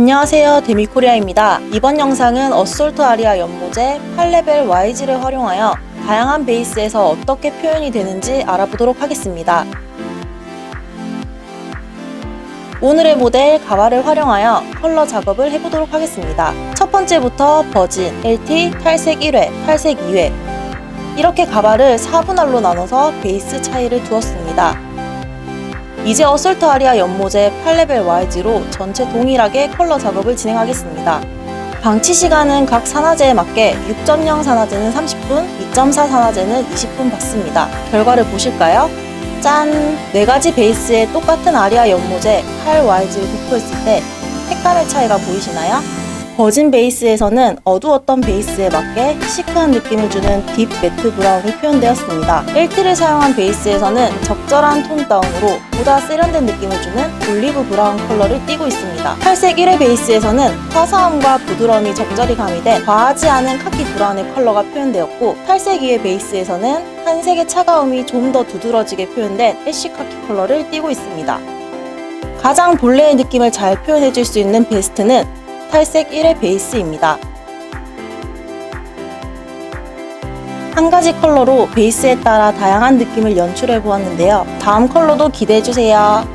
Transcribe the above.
안녕하세요 데미코리아입니다. 이번 영상은 어솔트 아리아 연모제 8레벨 YG를 활용하여 다양한 베이스에서 어떻게 표현이 되는지 알아보도록 하겠습니다. 오늘의 모델 가와를 활용하여 컬러 작업을 해보도록 하겠습니다. 첫 번째부터 버진, LT, 탈색 1회, 탈색 2회 이렇게 가발을 4분할로 나눠서 베이스 차이를 두었습니다. 이제 어설트 아리아 연모제 8레벨 YG로 전체 동일하게 컬러 작업을 진행하겠습니다. 방치 시간은 각 산화제에 맞게 6.0 산화제는 30분, 2.4 산화제는 20분 받습니다. 결과를 보실까요? 짠! 네 가지 베이스에 똑같은 아리아 연모제 8YG를 도포했을 때 색감의 차이가 보이시나요? 버진 베이스에서는 어두웠던 베이스에 맞게 시크한 느낌을 주는 딥 매트 브라운이 표현되었습니다. 1T를 사용한 베이스에서는 적절한 톤 다운으로 보다 세련된 느낌을 주는 올리브 브라운 컬러를 띠고 있습니다. 탈색 1회 베이스에서는 화사함과 부드러움이 적절히 가미된 과하지 않은 카키 브라운의 컬러가 표현되었고 탈색 2회 베이스에서는 한색의 차가움이 좀 더 두드러지게 표현된 애쉬 카키 컬러를 띠고 있습니다. 가장 본래의 느낌을 잘 표현해줄 수 있는 베스트는 탈색 1회 베이스입니다. 한 가지 컬러로 베이스에 따라 다양한 느낌을 연출해 보았는데요. 다음 컬러도 기대해 주세요.